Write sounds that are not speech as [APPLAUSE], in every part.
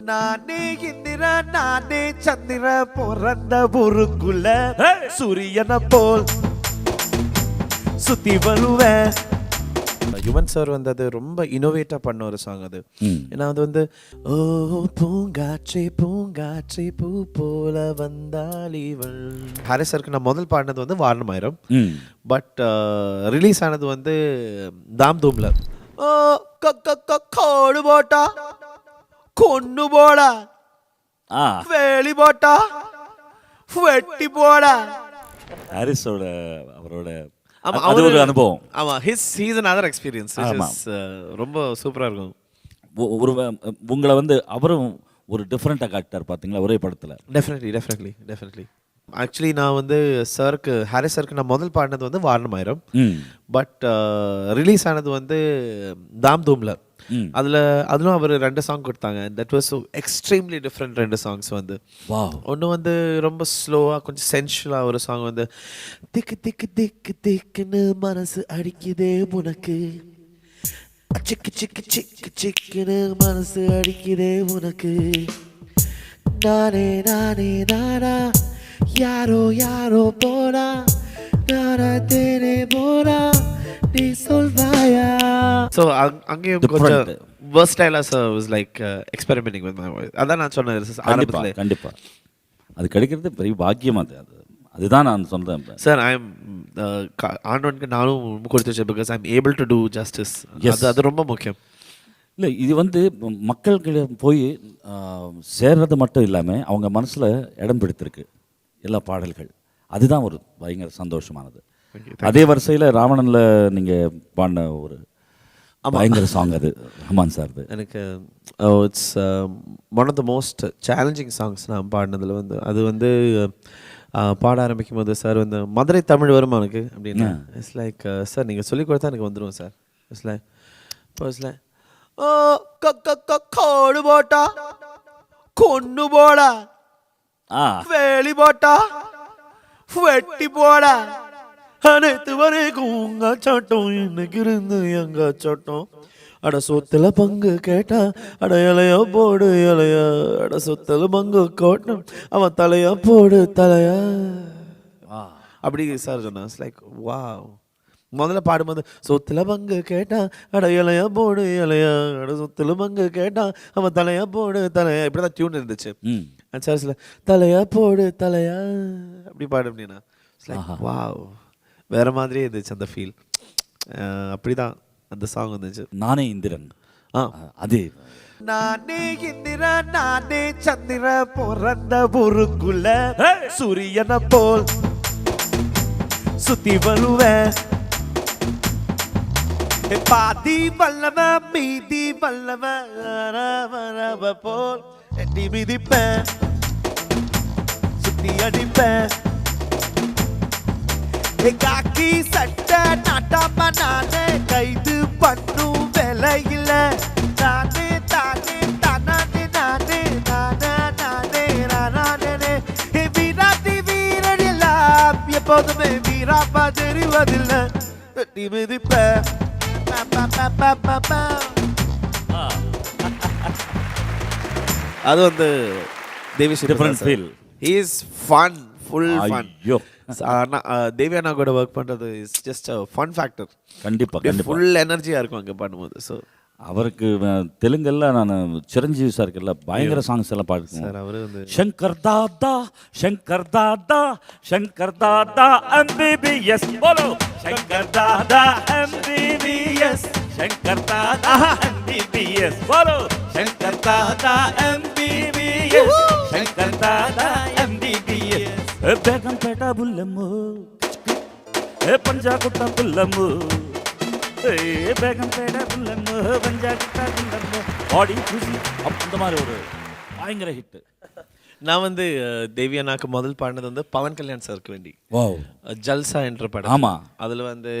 நானே இந்திர நானே சந்திர பிறந்த ஊருக்குள்ள சூரியனை போல் சுத்தி வருவேன். யுவன் சார் வந்து அது ரொம்ப இனோவேட்டா பண்ண ஒரு சாங் அது. ஏன்னா அது வந்து ஓ பூங்காற்றே பூங்காற்றே பூ போல வந்தாலிவள் ஹாரிஸ் சருக்கு நான் முதல் பாடினது வந்து வாரணமாயிரம். பட் ரிலீஸ் ஆனது வந்து தாம் தூம்ல ஓ க- க- க- கோடு போட்டா கொன்னு போடா ஆ வேலி போட்டா வெட்டி போடா ஹாரிஸோட அவரோட ஆமா, அது ஒரு அனுபவம் ஆமா his he's an other experience ஆமா. ரொம்ப சூப்பரா இருக்கும். ஒ- ஒரு உங்களை வந்து அவரும் ஒரு டிஃப்ரெண்ட்டாக காட்டார் பார்த்தீங்களா ஒரே படத்தில். டெஃபினெட்லி டெஃபினெட்லி டெஃபினெட்லி ஆக்சுவலி நான் வந்து சருக்கு ஹாரிஸ் சருக்கு நான் முதல் பாடினது வந்து வாரணமாயிரம் பட் ரிலீஸ் ஆனது வந்து தாம் தூம்ல அதில் அதிலும் அவர் ரெண்டு சாங் கொடுத்தாங்க. தட் வாஸ் எக்ஸ்ட்ரீம்லி டிஃப்ரெண்ட் ரெண்டு சாங்ஸ் வந்து. ஒன்று வந்து ரொம்ப ஸ்லோவாக கொஞ்சம் சென்ஷுவலாக ஒரு சாங் வந்து திக்கு திக்கு திக்கு திக்குன்னு மனசு அடிக்குதே உனக்கு. சிக்கு சிக்கு சிக்கு சிக்குன்னு மனசு அடிக்குதே உனக்கு. நானே நானே நானா யாரோ யாரோ போனா நானா தேனே போனா நீ சொல்வாயா ஸோ அங்கேயும் கொஞ்சம் Different. versatile was like experimenting with my voice அதான் நான் சொன்னேன் கண்டிப்பா ஆரம்பத்தில். கண்டிப்பா. அது கிடைக்கிறது பெரிய பாக்கியம் அது. அது அதுதான் நான் சொன்னேன் சார் ஐ எம் ஆண்டவனுக்கு நானும் கொடுத்து வச்சேன் because I am able to do justice. அது அது ரொம்ப முக்கியம். இல்லை இது வந்து மக்கள்கிட்ட போய் சேர்றது மட்டும் இல்லாமல் அவங்க மனசில் இடம் பிடித்திருக்கு. எல்லா பாடல்கள். அதுதான் ஒரு பயங்கர சந்தோஷமானது. அதே வரிசையில் ராவணனில் நீங்கள் பாடின ஒரு பயங்கர சாங் அது ரஹ்மான் சார்து எனக்கு it's one of the most challenging songs நான் பாடினதில் வந்து அது வந்து uh, பாட ஆரம்பிக்கும் போது சார் வந்து மதுரை தமிழ் வருமா எனக்கு அப்படின்னு. இட்ஸ் லைக் சார் நீங்கள் சொல்லி கொடுத்தா எனக்கு வந்துடும் சார். இட்ஸ் லைக் இப்போ இட்ஸ் லைக் ஓ க க- க- கோடு போட்டா கொன்னு போடா வேலி போட்டா வெட்டி போடா அனைத்து வரைக்கும் உங்க சட்டம் இன்னைக்கு இருந்து எங்க சட்டம் அட சொத்துல பங்கு கேட்டா அட இலைய போடு இலைய அட சொத்துல பங்கு கோட்டம் அவன் தலையா போடு தலையா அப்படி சார் சொன்னான் லைக் வா முதல்ல பாடும்போது சொத்துல பங்கு கேட்டா அட இலையா போடு இலையா அட சொத்துல பங்கு கேட்டா அவன் தலையா போடு தலையா இப்படிதான் டியூன் இருந்துச்சு. சர்ச்சில் தலையா போடு தலையா அப்படி பாடு அப்படின்னா வாவ் வேற மாதிரியே இருந்துச்சு அந்த ஃபீல் அப்படிதான் அந்த சாங் வந்துச்சு. நானே இந்திரன். ஆ. அதே. நானே இந்திர நானே சந்திர பிறந்த ஊருக்குள்ள சூரியனை போல் சுத்தி வருவேன். பாதி பல்லவ மீதி பல்லவ வரவ போல் எட்டி மிதிப்பேன் சுத்தி அடிப்பேன் ஏ, காக்கி சட்ட நாட்டாம நானே கைது பண்ணும் வேலையில நானே தானே தானே நானே நானே நானே நானே ஏ வீராதி வீரர் எல்லாம் எப்போதுமே வீராப்பா தெரிவதில்லை மிதிப்பேன் [LAUGHS] அது வந்து Devi difference feel he is fun full fun Devi அண்ணா கூட ஒர்க் பண்றது இஸ் ஜஸ்ட் ஃபன் ஃபேக்டர் கண்டிப்பாக ஃபுல் எனர்ஜியாக இருக்கும் அங்கே பண்ணும்போது ஸோ அவருக்கு தெலுங்குல நான் சிரஞ்சீவி சார் சாருக்குல்ல பயங்கர சாங்ஸ் எல்லாம் பாடுறேன் சார் சங்கர் தாதா சங்கர் தாத்தா சங்கர் தாத்தா எம்பிபிஎஸ் போலோ சங்கர் தாதா எம்பி శంకర్ తాత ఎంబీబీఎస్ బోలో శంకర్ తాత ఎంబీబీఎస్ శంకర్ తాత ఎంబీబీఎస్ బేగంపేట బుల్లమ్ము ఏ పంజాకుట్ట బుల్లమ్ము ఏ బేగంపేట బుల్లమ్ము పంజాకుట్ట బుల్లమ్ము ஆடி குசி அப்படின்ற மாதிரி ஒரு பயங்கர ஹிட்டு நான் வந்து அஹ், தேவியானாக்கு முதல் பாடினது வந்து பவன் கல்யாண் சாருக்கு வேண்டி வாவ் அஹ், ஜல்சா என்ற படம் ஆமா அதுல வந்து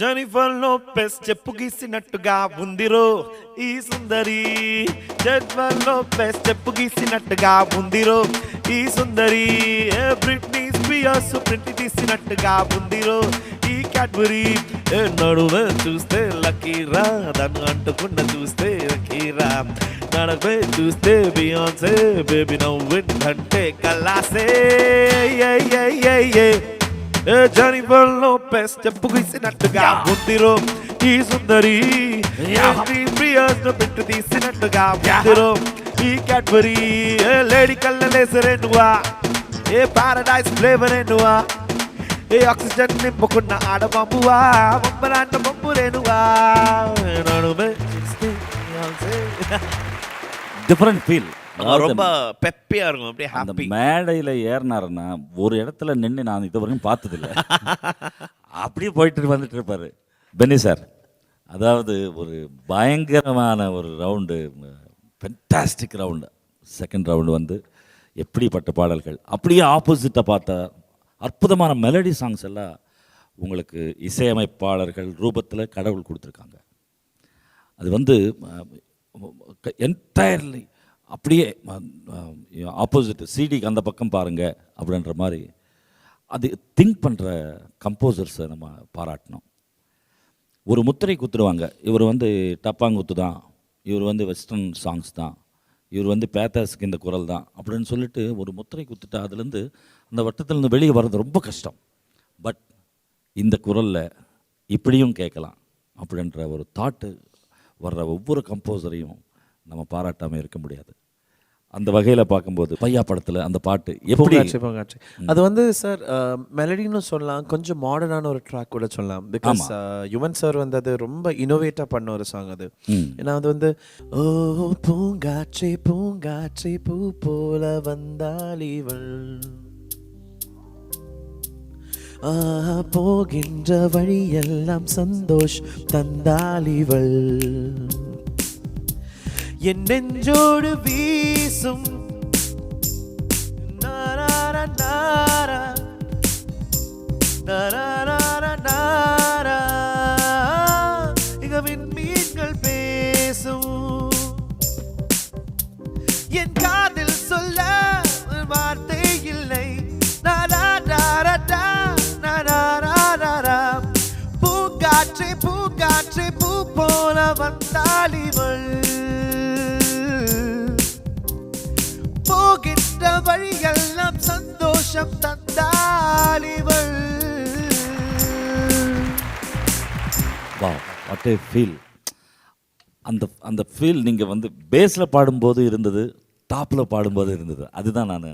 జెనిఫర్ లోపెస్ చెప్పు గీసినట్టుగా ఉందిరో ఈ సుందరి జెనిఫర్ లోపెస్ చెప్పు గీసినట్టుగా ఉందిరో ఈ సుందరి ఏ బ్రిట్నీ స్పియర్స్ ప్రింట్ తీసినట్టుగా ఉందిరో ఈ క్యాడ్బరీ ఏ నడువే చూస్తే లక్కీరా దాన్ని అంటుకున్న చూస్తే లక్కీరా कड़क पे चूसते बियों से बेबी नो विन घंटे कला से। ये ये ये ये। ये जानी बोलो पेस जब बुगी से नटगा। बुद्धिरो ये सुंदरी। ये। फ्री प्रियस जो बिट्टू दी से नटगा। बुद्धिरो ये कैटबरी ये लेडी कलर लेसर नुआ ये पैराडाइज फ्लेवर नुआ ये ऑक्सीजन ने बुकुना आड़ बंबुआ बंबरान तो டிஃப்ரெண்ட் ஃபீல் ரொம்ப பெப்பியா இருக்கும் அப்படியே அந்த மேடையில் ஏறினாருன்னா ஒரு இடத்துல நின்று நான் இது வரைக்கும் பார்த்ததில்ல. [LAUGHS] அப்படியே போயிட்டு வந்துட்டு இருப்பாரு. பென்னி சார் அதாவது ஒரு பயங்கரமான ஒரு round fantastic round second round வந்து எப்படிப்பட்ட பாடல்கள்? அப்படியே ஆப்போசிட்டாக பார்த்தா அற்புதமான மெலடி சாங்ஸ் எல்லாம் உங்களுக்கு இசையமைப்பாளர்கள் ரூபத்தில் கடவுள் கொடுத்துருக்காங்க. அது வந்து என்டையர்லி அப்படியே ஆப்போசிட் சிடிக்கு அந்த பக்கம் பாருங்கள் அப்படின்ற மாதிரி. அது திங்க் பண்ணுற கம்போசர்ஸை நம்ம பாராட்டணும். ஒரு முத்திரை குத்துருவாங்க இவர் வந்து டப்பாங்குத்து தான். இவர் வந்து வெஸ்டர்ன் சாங்ஸ் தான். இவர் வந்து பேத்தாஸுக்கு இந்த குரல் தான் அப்படின்னு சொல்லிட்டு ஒரு முத்திரை குத்துட்டா அதுலேருந்து அந்த வட்டத்துலேருந்து வெளியே வர்றது ரொம்ப கஷ்டம். பட் இந்த குரலில் இப்படியும் கேட்கலாம் அப்படின்ற ஒரு தாட்டு வர்ற ஒவ்வொரு கம்போசரையும் நம்ம பாராட்டாமல் இருக்க முடியாது. அந்த வகையில் பார்க்கும்போது பையா படத்தில் அந்த பாட்டு எப்படி பூங்காட்சி அது வந்து சார் மெலடின்னு சொல்லலாம் கொஞ்சம் மாடர்னான ஒரு ட்ராக் கூட சொல்லலாம். பிகாஸ் யுவன் சார் வந்து அது ரொம்ப இனோவேட்டாக பண்ண ஒரு சாங் அது. ஏன்னா அது வந்து ஓ பூங்காட்சி பூங்காட்சி பூ போல வந்தால் இவள். ஆ, போகின்ற வழியெல்லாம் சந்தோஷ் தந்தாளிவள் என் நெஞ்சோடு வீசும் வந்தாள் இவள் போகின்ற வழியெல்லாம் சந்தோஷம் தந்தாள் இவள் வா வாட் ஏ ஃபீல் அந்த அந்த ஃபீல் நீங்கள் வந்து பேஸில் பாடும்போது இருந்தது டாப்பில் பாடும்போது இருந்தது. அதுதான் நான்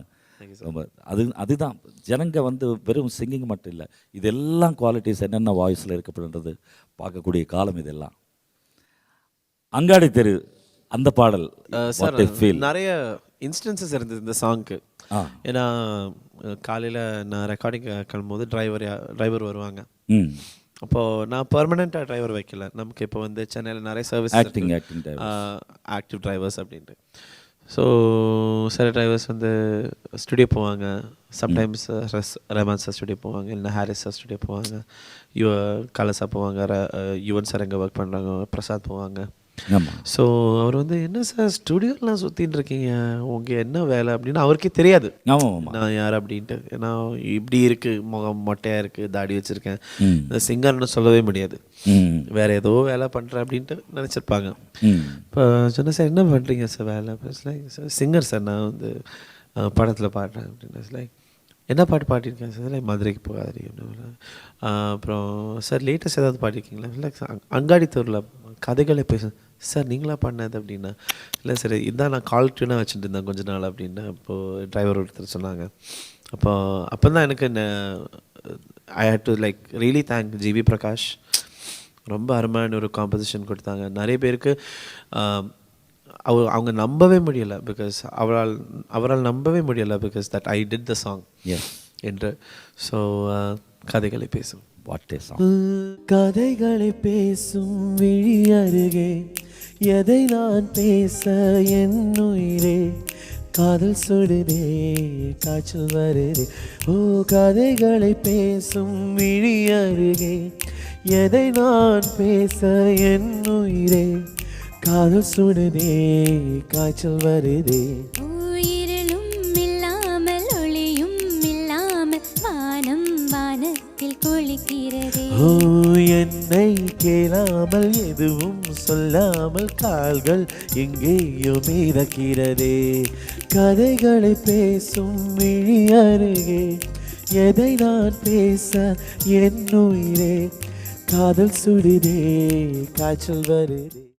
ரொம்ப அது அதுதான். ஜனங்க வந்து வெறும் சிங்கிங் மட்டும் இல்லை இதெல்லாம் குவாலிட்டிஸ் என்னென்ன வாய்ஸில் இருக்கப்படுன்றது பார்க்கக்கூடிய காலம் இதெல்லாம். அங்காடி தெரு அந்த பாடல் சார் நிறைய இன்ஸ்டன்சஸ் இருந்தது இந்த சாங்க்கு ஏன்னா காலையில் நான் ரெக்கார்டிங் கிளம்பும்போது டிரைவர் டிரைவர் வருவாங்க. அப்போது நான் பர்மனெண்ட்டாக டிரைவர் வைக்கல. நமக்கு இப்போ வந்து சென்னையில் நிறைய சர்வீஸ் ஆக்டிங் ஆக்டிவ் டிரைவர்ஸ் அப்படின்ட்டு. ஸோ சில டிரைவர்ஸ் வந்து ஸ்டுடியோ போவாங்க. சம்டைம்ஸ் ரஸ் ரஹ்மான் சார் ஸ்டுடியோ போவாங்க. இல்லைன்னா ஹாரிஸ் சார் ஸ்டுடியோ போவாங்க. யுவ கலசா போவாங்க. ர- யுவன் சார் எங்கே ஒர்க் பண்ணுறாங்க பிரசாத் போவாங்க. ஸோ அவர் வந்து என்ன சார் ஸ்டுடியோலாம் சுற்றின்னு இருக்கீங்க? உங்கள் என்ன வேலை? அப்படின்னு அவருக்கே தெரியாது. நான் யார்? அப்படின்ட்டு. ஏன்னா இப்படி இருக்குது முகம் மொட்டையாக இருக்குது தாடி வச்சுருக்கேன். இந்த சிங்கர்னு சொல்லவே முடியாது. வேற ஏதோ வேலை பண்ணுறேன் அப்படின்ட்டு நினச்சிருப்பாங்க. இப்போ சொன்னேன் சார் என்ன பண்ணுறீங்க சார் வேலை? சார் சிங்கர் சார் நான் வந்து படத்தில் பாடுறேன். அப்படின்னு லைக் என்ன பாட்டு பாடியிருக்கேன் சார்? லைக் மதுரைக்கு போகாதீ அப்படின்னு அப்புறம் சார் லேட்டஸ்ட் ஏதாவது பாடியிருக்கீங்களா லைக் அங்காடித்தூரில் கதைகளை பேச சார் நீங்களா பண்ணது அப்படின்னா? இல்லை சார் இதான் நான் கால் டியூனாக வச்சுட்டு இருந்தேன் கொஞ்ச நாள் அப்படின்னா அப்போது டிரைவர் ஒருத்தர் சொன்னாங்க. அப்போ அப்போ தான் எனக்கு I hate to like really thank GV Prakash ரொம்ப அருமையான ஒரு காம்போசிஷன் கொடுத்தாங்க. நிறைய பேருக்கு அவ அவங்க நம்பவே முடியலை பிகாஸ் அவரால் அவரால் நம்பவே முடியலை because that I did the song என்று. ஸோ கதைகளை பேசும் வாட் கதைகளை பேசும் விழி அருகே எதை நான் பேச என் உயிரே? காதல் சுடுதே காய்ச்சல் வருதே. ஓ கதைகளை பேசும் விழி அருகே எதை நான் பேச என் உயிரே? காதல் சுடுதே காய்ச்சல் வருதே. என்னை கேளாமல் எதுவும் சொல்லாமல் கால்கள் எங்கேயோ மிதக்கிறதே. கதைகளை பேசும் விழி அருகே எதை நான் பேச என் உயிரே? காதல் சுடுதே காய்ச்சல் வருதே.